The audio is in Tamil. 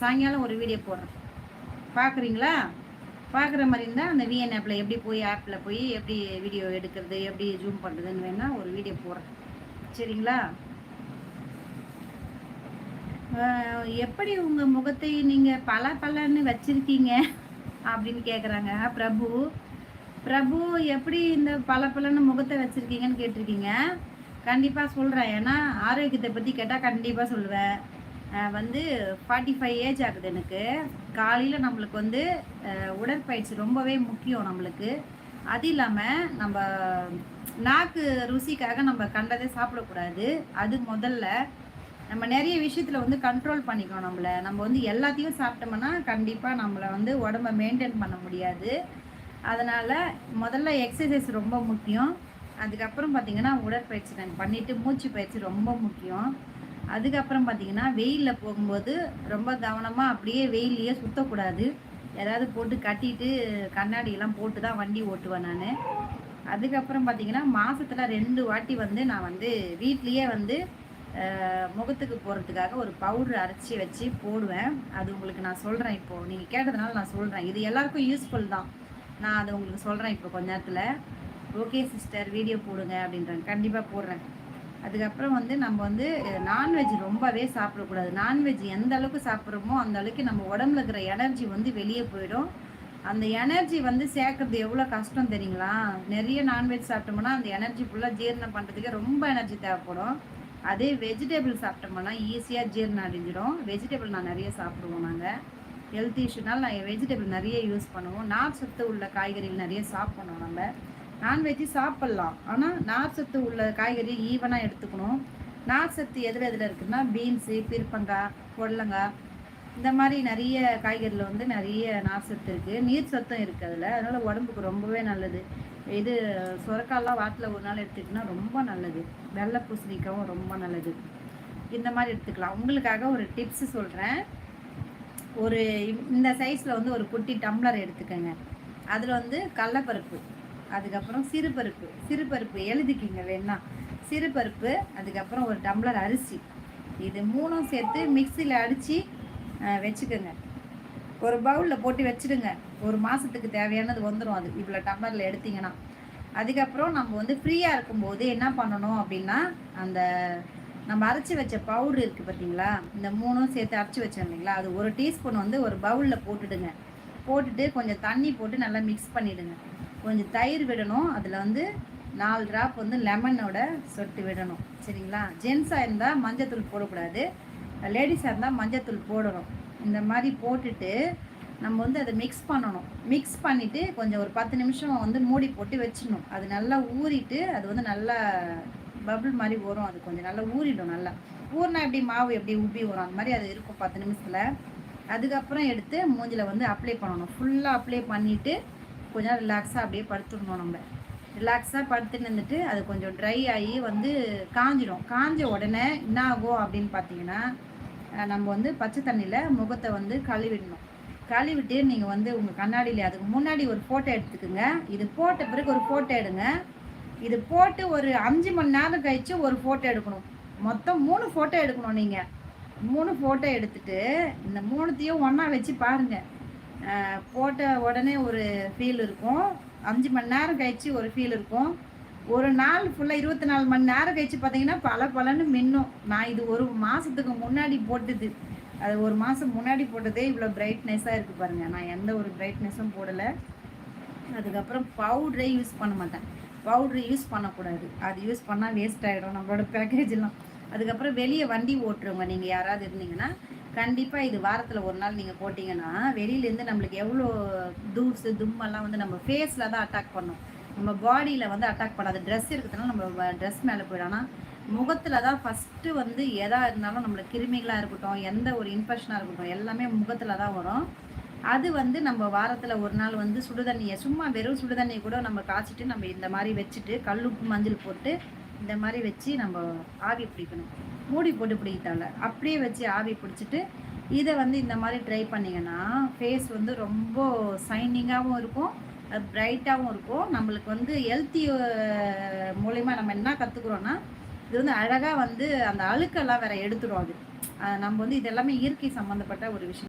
சாயங்காலம் ஒரு வீடியோ போடுறேன் பார்க்குறீங்களா? பார்க்குற மாதிரி இருந்தால் அந்த விஎன் ஆப்பில் எப்படி போய் ஆப்பில் போய் எப்படி வீடியோ எடுக்கிறது எப்படி ஜூம் பண்ணுறதுன்னு வேணால் ஒரு வீடியோ போடுறேன் சரிங்களா? எப்படி உங்கள் முகத்தை நீங்கள் பல பலன்னு வச்சுருக்கீங்க அப்படின்னு கேட்குறாங்க பிரபு பிரபு எப்படி இந்த பல பலன்னு முகத்தை வச்சுருக்கீங்கன்னு கேட்டிருக்கீங்க? கண்டிப்பாக சொல்கிறேன் ஏன்னா ஆரோக்கியத்தை பற்றி கேட்டால் கண்டிப்பாக சொல்லுவேன். வந்து ஃபார்ட்டி ஃபைவ் ஏஜ் ஆகுது எனக்கு. காலையில் நம்மளுக்கு வந்து உடற்பயிற்சி ரொம்பவே முக்கியம் நம்மளுக்கு. அது இல்லாமல் நம்ம நாக்கு ருசிக்காக நம்ம கண்டதே சாப்பிடக்கூடாது. அது முதல்ல. நம்ம நிறைய விஷயத்தில் வந்து கண்ட்ரோல் பண்ணிக்கணும் நம்மளை. நம்ம வந்து எல்லாத்தையும் சாப்பிட்டோம்னா கண்டிப்பாக நம்மளை வந்து உடம்ப மெயின்டைன் பண்ண முடியாது. அதனால் முதல்ல எக்ஸசைஸ் ரொம்ப முக்கியம். அதுக்கப்புறம் பார்த்திங்கன்னா உடற்பயிற்சி நாங்கள் பண்ணிவிட்டு மூச்சு பயிற்சி ரொம்ப முக்கியம். அதுக்கப்புறம் பார்த்தீங்கன்னா வெயிலில் போகும்போது ரொம்ப கவனமாக அப்படியே வெயிலையே சுற்றக்கூடாது ஏதாவது போட்டு கட்டிட்டு கண்ணாடியெல்லாம் போட்டு தான் வண்டி ஓட்டுவேன் நான். அதுக்கப்புறம் பார்த்தீங்கன்னா மாதத்தில் ரெண்டு வாட்டி வந்து நான் வந்து வீட்லேயே வந்து முகத்துக்கு போகிறதுக்காக ஒரு பவுடர் அரைச்சி வச்சு போடுவேன். அது உங்களுக்கு நான் சொல்கிறேன் இப்போது நீங்கள் கேட்டதுனால நான் சொல்கிறேன் இது எல்லாருக்கும் யூஸ்ஃபுல் தான். நான் அதை உங்களுக்கு சொல்கிறேன் இப்போ கொஞ்ச நேரத்தில். ஓகே சிஸ்டர் வீடியோ போடுங்க அப்படின்றாங்க கண்டிப்பாக போடுறேன். அதுக்கப்புறம் வந்து நம்ம வந்து நான்வெஜ் ரொம்பவே சாப்பிடக்கூடாது. நான்வெஜ் எந்த அளவுக்கு சாப்பிட்றோமோ அந்த அளவுக்கு நம்ம உடம்புல இருக்கிற எனர்ஜி வந்து வெளியே போயிடும். அந்த எனர்ஜி வந்து சேர்க்கறது எவ்வளோ கஷ்டம் தெரியுங்களா? நிறைய நான்வெஜ் சாப்பிட்டோம்னா அந்த எனர்ஜி ஃபுல்லாக ஜீரணம் பண்ணுறதுக்கே ரொம்ப எனர்ஜி தேவைப்படும். அதே வெஜிடபிள் சாப்பிட்டோம்னா ஈஸியாக ஜீரணம் அடைஞ்சிடும். வெஜிடபிள் நான் நிறைய சாப்பிடுவோம் நாங்கள் ஹெல்த் இஷ்யூனால் நான் வெஜிடபிள் நிறைய யூஸ் பண்ணுவோம். நார் சத்து உள்ள காய்கறிகள் நிறைய சாப்பிடணும் நம்ம. நான்வெஜ்ஜு சாப்பிட்லாம். ஆனால் நார் சத்து உள்ள காய்கறி ஈவனாக எடுத்துக்கணும். நார் சத்து எதில் எதில் இருக்குதுன்னா பீன்ஸு பிற்பங்காய் பொடலங்காய் இந்த மாதிரி நிறைய காய்கறியில் வந்து நிறைய நார் சத்து இருக்குது நீர் சத்தும் இருக்குது அதில். அதனால் உடம்புக்கு ரொம்பவே நல்லது. இது சுரக்காலாம் வாரத்தில் ஒரு நாள் எடுத்துக்கிட்டோன்னா ரொம்ப நல்லது. வெள்ளை பூசணிக்காவும் ரொம்ப நல்லது. இந்த மாதிரி எடுத்துக்கலாம். உங்களுக்காக ஒரு டிப்ஸு சொல்கிறேன் ஒரு இந்த சைஸில் வந்து ஒரு குட்டி டம்ளர் எடுத்துக்கோங்க. அதில் வந்து கடலப்பருப்பு. அதுக்கப்புறம் சிறுபருப்பு. சிறுபருப்பு எழுதிக்கிங்க வேணா சிறுபருப்பு அதுக்கப்புறம் ஒரு டம்ளர் அரிசி. இது மூணும் சேர்த்து மிக்சியில் அடித்து வச்சுக்கோங்க. ஒரு பவுலில் போட்டு வச்சுடுங்க. ஒரு மாதத்துக்கு தேவையானது வந்துடும் அது. இவ்வளோ டம்ளரில் எடுத்திங்கன்னா. அதுக்கப்புறம் நம்ம வந்து ஃப்ரீயாக இருக்கும்போது என்ன பண்ணணும் அப்படின்னா அந்த நம்ம அரைச்சி வச்ச பவுடர் இருக்குது பார்த்தீங்களா? இந்த மூணும் சேர்த்து அரைச்சி வச்சோம் இல்லைங்களா? அது ஒரு டீஸ்பூன் வந்து ஒரு பவுலில் போட்டுடுங்க. போட்டுட்டு கொஞ்சம் தண்ணி போட்டு நல்லா மிக்ஸ் பண்ணிவிடுங்க கொஞ்சம் தயிர் விடணும். அதில் வந்து நாலு ட்ராப் வந்து லெமனோட சொட்டு விடணும். சரிங்களா? ஜென்ஸாக இருந்தால் மஞ்சத்தூள் போடக்கூடாது. லேடிஸாக இருந்தால் மஞ்சத்தூள் போடணும். இந்த மாதிரி போட்டுட்டு நம்ம வந்து அதை மிக்ஸ் பண்ணணும். மிக்ஸ் பண்ணிவிட்டு கொஞ்சம் ஒரு பத்து நிமிஷம் வந்து மூடி போட்டு வச்சிடணும். அது நல்லா ஊறிட்டு அது வந்து நல்லா பபுள் மாதிரி வரும். அது கொஞ்சம் நல்லா ஊறிடும் நல்லா. ஊறினா எப்படி மாவு எப்படி உப்பி வரும்? அந்த மாதிரி அது இருக்கும் பத்து நிமிஷத்தில். அதுக்கப்புறம் எடுத்து மூஞ்சில் வந்து அப்ளை பண்ணணும். ஃபுல்லாக அப்ளை பண்ணிவிட்டு கொஞ்சம் ரிலாக்ஸாக அப்படியே படுத்துடணும் நம்ம ரிலாக்ஸாக படுத்துன்னு இருந்துட்டு அது கொஞ்சம் ட்ரை ஆகி வந்து காஞ்சிடும் காஞ்ச உடனே என்ன ஆகும் அப்படின்னு பார்த்தீங்கன்னா நம்ம வந்து பச்சை தண்ணியில் முகத்தை வந்து கழுவிடணும். கழுவிட்டு நீங்கள் வந்து உங்கள் கண்ணாடியில் அதுக்கு முன்னாடி ஒரு ஃபோட்டோ எடுத்துக்கோங்க. இது போட்ட பிறகு ஒரு ஃபோட்டோ எடுங்க. இது போட்டு ஒரு அஞ்சு மணி நேரம் கழித்து ஒரு ஃபோட்டோ எடுக்கணும். மொத்தம் மூணு ஃபோட்டோ எடுக்கணும் நீங்கள் மூணு ஃபோட்டோ எடுத்துட்டு இந்த மூணுத்தையும் ஒன்றா வச்சு பாருங்கள் போட்ட உடனே ஒரு ஃபீல் இருக்கும். அஞ்சு மணி நேரம் கழிச்சு ஒரு ஃபீல் இருக்கும். ஒரு நாள் ஃபுல்லாக இருபத்தி நாலு மணி நேரம் கழிச்சு பார்த்தீங்கன்னா பல பலன்னு மின்னும். நான் இது ஒரு மாதத்துக்கு முன்னாடி போட்டது. அது ஒரு மாதம் முன்னாடி போட்டதே இவ்வளோ பிரைட்னஸாக இருக்குது பாருங்கள் நான் எந்த ஒரு பிரைட்னஸும் போடலை. அதுக்கப்புறம் பவுட்ரே யூஸ் பண்ண மாட்டேன். பவுட்ரு யூஸ் பண்ணக்கூடாது. அது யூஸ் பண்ணால் வேஸ்ட் ஆகிடும் நம்மளோட பேக்கேஜெல்லாம் அதுக்கப்புறம் வெளியே வண்டி ஓட்டுறவங்க நீங்கள் யாராவது இருந்தீங்கன்னா கண்டிப்பாக இது வாரத்தில் ஒரு நாள் நீங்கள் போட்டிங்கன்னா வெளியிலேருந்து நம்மளுக்கு எவ்வளோ தூசு தும்மெல்லாம் வந்து நம்ம ஃபேஸில் தான் அட்டாக் பண்ணும். நம்ம பாடியில் வந்து அட்டாக் பண்ணாது. ட்ரெஸ் இருக்கிறதுனால நம்ம ட்ரெஸ் மேலே போயிடும். ஆனால் முகத்தில் தான் ஃபஸ்ட்டு வந்து எதாக இருந்தாலும் நம்மளுக்கு கிருமிகளாக இருக்கட்டும் எந்த ஒரு இன்ஃபெக்ஷனாக இருக்கட்டும் எல்லாமே முகத்தில் தான் வரும். அது வந்து நம்ம வாரத்தில் ஒரு நாள் வந்து சுடுதண்ணியை சும்மா வெறும் சுடுதண்ணியை கூட நம்ம காய்ச்சிட்டு நம்ம இந்த மாதிரி வச்சுட்டு கல்லுப்பு மஞ்சள் போட்டு இந்த மாதிரி வச்சு நம்ம ஆவி பிடிக்கணும். மூடி போட்டு பிடிக்கிட்டால அப்படியே வச்சு ஆவி பிடிச்சிட்டு இதை வந்து இந்த மாதிரி ட்ரை பண்ணிங்கன்னா ஃபேஸ் வந்து ரொம்ப சைனிங்காகவும் இருக்கும். பிரைட்டாகவும் இருக்கும். நம்மளுக்கு வந்து ஹெல்த்தி மூலயமா நம்ம என்ன கற்றுக்குறோன்னா இது வந்து அழகாக வந்து அந்த அழுக்கெல்லாம் வேற எடுத்துடும் அது. நம்ம வந்து இதெல்லாமே இயற்கை சம்மந்தப்பட்ட ஒரு விஷயம்.